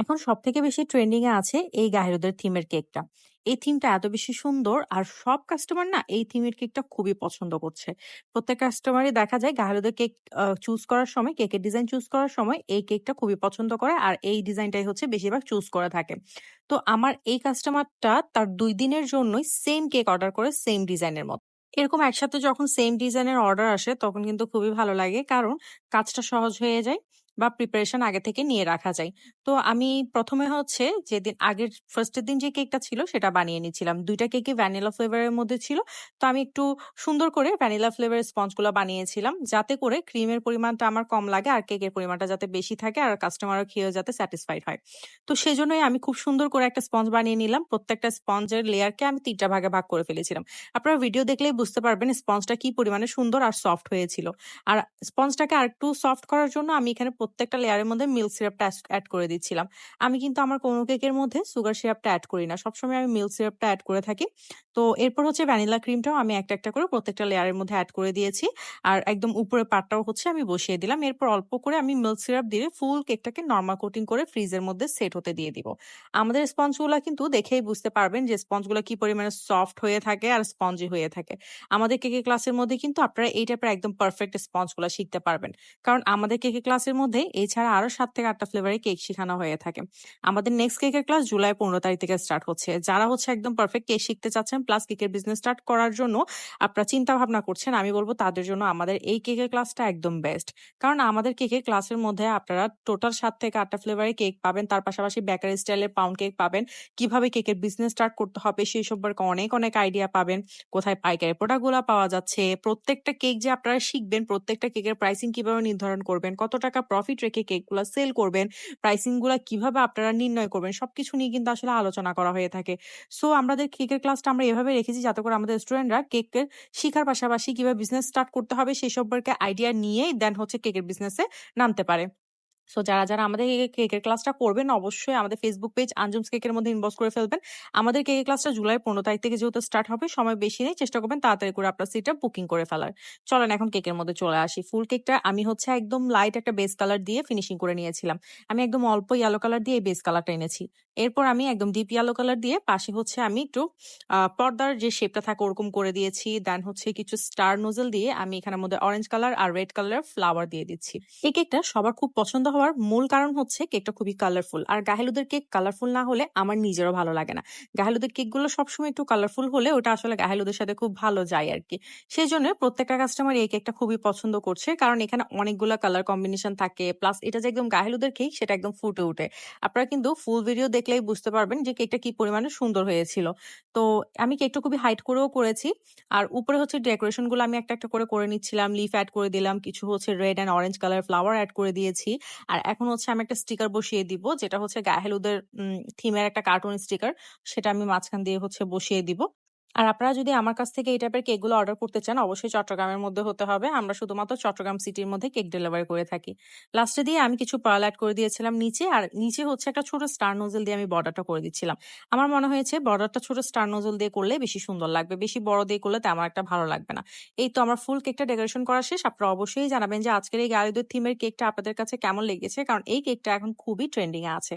এখন সব থেকে বেশি ট্রেন্ডিং এ আছে এই গাহিরোদের থিমের কেকটা। এই থিমটা এত বেশি সুন্দর আর সব কাস্টমার না এই থিমের কেকটা খুবই পছন্দ করছে। প্রত্যেক কাস্টমারই দেখা যায় গাহিরোদের কেক চুজ করার সময় কেকের ডিজাইন চুজ করার সময় এই কেকটা খুবই পছন্দ করে আর এই ডিজাইনটাই হচ্ছে বেশিরভাগ চুজ করে থাকে। তো আমার এই কাস্টমারটা তার দুই দিনের জন্যই সেম কেক অর্ডার করে সেম ডিজাইনের মতো। এরকম একসাথে যখন সেম ডিজাইনের অর্ডার আসে তখন কিন্তু খুবই ভালো লাগে। কারণ কাজটা সহজ হয়ে যায় বা প্রিপারেশন আগে থেকে নিয়ে রাখা যায়। তো আমি ১ম এ হচ্ছে যেদিন আগের ফার্স্টের দিন যে কেকটা ছিল সেটা বানিয়ে নিচ্ছিলাম। ২ টা কেকই ভ্যানিলা ফ্লেভার এর মধ্যে ছিল। তো আমি একটু সুন্দর করে ভ্যানিলা ফ্লেভারের স্পঞ্জগুলা বানিয়েছিলাম। যাতে করে ক্রিমের পরিমাণটা আমার কম লাগে আর কেকের পরিমাণটা যাতে বেশি থাকে আর কাস্টমারও খেয়েও যাতে স্যাটিসফাইড হয়। তো সেজন্যই আমি খুব সুন্দর করে একটা স্পঞ্জ বানিয়ে নিলাম। প্রত্যেকটা স্পঞ্জের লেয়ারকে আমি ৩ টা ভাগে ভাগ করে ফেলেছিলাম। আপনারা ভিডিও দেখলেই বুঝতে পারবেন স্পঞ্জটা কি পরিমাণে সুন্দর আর সফট হয়েছিল। আর স্পঞ্জটাকে আরেকটু সফট করার জন্য আমি এখানে প্রত্যেকটা লেয়ারের মধ্যে মিল্ক সিরাপটা অ্যাস এড করে দিচ্ছিলাম। আমি কিন্তু আমার কোনো কেকের মধ্যে সুগার সিরাপটা এড করি না। সবসময় আমি মিল্ক সিরাপটা অ্যাড করে থাকি। তো এরপর হচ্ছে ভ্যানিলা ক্রিমটাও আমি একটা, একটা করে প্রত্যেকটা লেয়ারের মধ্যে এড করে দিয়েছি। আর একদম উপরের পার্টটাও হচ্ছে আমি বসিয়ে দিলাম। এরপর অল্প করে আমি মিল্ক সিরাপ দিয়ে ফুল কেকটাকে নরমাল কোটিং করে ফ্রিজের মধ্যে সেট হতে দিয়ে দিব। আমাদের স্পঞ্জগুলা কিন্তু দেখেই বুঝতে পারবেন যে স্পঞ্জগুলা কি পরিমাণে সফট হয়ে থাকে আর স্পঞ্জি হয়ে থাকে। আমাদের কেকের ক্লাসের মধ্যে কিন্তু আপনারা এই টাইপের একদম পারফেক্ট স্পঞ্জগুলা শিখতে পারবেন। কারণ আমাদের কেকের ক্লাসের মধ্যে এছাড়া আরও সাত থেকে ৮ টা ফ্লেভারের কেক শিখানো হয়ে থাকে। আমাদের নেক্সট কেকের ক্লাস জুলাই ১৫ তারিখ থেকে স্টার্ট হচ্ছে। যারা হচ্ছে একদম পারফেক্ট কেক শিখতে চাচ্ছেন প্লাস কেকের বিজনেস স্টার্ট করার জন্য আপনারা চিন্তা ভাবনা করছেন, আমি বলব তাদের জন্য আমাদের এই কেকের ক্লাসটা একদম বেস্ট। কারণ আমাদের কেকের ক্লাসের মধ্যে আপনারা টোটাল সাত থেকে ৮ টা ফ্লেভারের কেক পাবেন। তার পাশাপাশি বেকারি স্টাইলের পাউন্ড কেক পাবেন। কীভাবে কেকের বিজনেস স্টার্ট করতে হবে সেই সম্পর্কে অনেক, অনেক আইডিয়া পাবেন। কোথায় পাইকারি প্রোডাক্টগুলো পাওয়া যাচ্ছে। প্রত্যেকটা কেক যে আপনারা শিখবেন, প্রত্যেকটা কেকের প্রাইসিং কীভাবে নির্ধারণ করবেন, কত টাকা প্রফিট রেখে কেকগুলা সেল করবেন, প্রাইসিংগুলো কীভাবে আপনারা নির্ণয় করবেন সবকিছু নিয়ে কিন্তু আসলে আলোচনা করা হয়ে থাকে। সো আমাদের কেকের ক্লাসটা আমরা এভাবে রেখেছি যাতে করে আমাদের স্টুডেন্টরা কেকের শিখার পাশাপাশি কীভাবে বিজনেস স্টার্ট করতে হবে সেই সম্পর্কে আইডিয়া নিয়েই দেন হচ্ছে কেকের বিজনেসে নামতে পারে। সো যারা, যারা আমাদের কেকের ক্লাসটা করবেন অবশ্যই আমাদের ফেসবুক পেজ আঞ্জুমস কেকের মধ্যে ইনবক্স করে ফেলবেন। আমাদের কেকের ক্লাসটা জুলাই ১৫ তারিখ থেকে যেহেতু স্টার্ট হবে সময় বেশি নেই। চেষ্টা করবেন তাড়াতাড়ি করে আপনার সিটটা বুকিং করে ফেলার। চলেন এখন কেকের মধ্যে চলে আসি। ফুল কেকটা আমি হচ্ছে একদম লাইট একটা বেস কালার দিয়ে ফিনিশিং করে নিয়েছিলাম। আমি একদম অল্প ইয়েলো কালার দিয়ে বেস কালারটা এনেছি। এরপর আমি একদম ডিপ ইয়েলো কালার দিয়ে পাশে হচ্ছে আমি একটু পর্দার যে শেপটা থাকে ওরকম করে দিয়েছি। দেন হচ্ছে কিছু স্টার নোজেল দিয়ে আমি এখানের মধ্যে অরেঞ্জ কালার আর রেড কালার ফ্লাওয়ার দিয়ে দিচ্ছি। এই কেকটা সবার খুব পছন্দ হওয়ার মূল কারণ হচ্ছে কেকটা খুবই কালারফুল। আর গাহেলুদের কেক কালারফুল না হলে আমার নিজেরও ভালো লাগে না। গাহেলুদের কেকগুলো সবসময় একটু কালারফুল হলে ওটা আসলে গাহেলুদের সাথে খুব ভালো যায় আর কি সেই জন্য প্রত্যেকটা কাস্টমার এই কেকটা খুবই পছন্দ করছে। কারণ এখানে অনেকগুলো কালার কম্বিনেশন থাকে। প্লাস এটা যে একদম গাহেলুদের কেক সেটা একদম ফুটে ওঠে। আপনারা কিন্তু ফুল ভিডিও দেখলেই বুঝতে পারবেন যে কেকটা কি পরিমাণে সুন্দর হয়েছিল। তো আমি কেকটা খুবই হাইট করেও করেছি। আর উপরে হচ্ছে ডেকোরেশনগুলো আমি একটা, একটা করে করে নিচ্ছিলাম। লিফ অ্যাড করে দিলাম। কিছু হচ্ছে red and orange colour flower add করে দিয়েছি। আর এখন হচ্ছে আমি একটা স্টিকার বসিয়ে দিব। যেটা হচ্ছে গাহেলুদের থিমের একটা কার্টুন স্টিকার। সেটা আমি মাঝখান দিয়ে হচ্ছে বসিয়ে দিব। আর আপনারা যদি আমার কাছ থেকে এই টাইপের কেকগুলো অর্ডার করতে চান, অবশ্যই চট্টগ্রামের মধ্যে হতে হবে। আমরা শুধুমাত্র চট্টগ্রাম সিটির মধ্যে কেক ডেলিভারি করে থাকি। লাস্টে দিয়ে আমি কিছু পার্ল এড করে দিয়েছিলাম নিচে। আর নিচে হচ্ছে একটা ছোট স্টার নোজেল দিয়ে আমি বর্ডারটা করে দিচ্ছিলাম। আমার মনে হয়েছে বর্ডারটা ছোট স্টার নোজেল দিয়ে করলে বেশি সুন্দর লাগবে। বেশি বড় দিয়ে করলে তেমন একটা ভালো লাগবে না। এই তো আমার ফুল কেকটা ডেকোরেশন করা শেষ। আপনারা অবশ্যই জানাবেন যে আজকের এই গালিদের থিমের কেকটা আপনাদের কাছে কেমন লেগেছে। কারণ এই কেকটা এখন খুবই ট্রেন্ডিং আছে।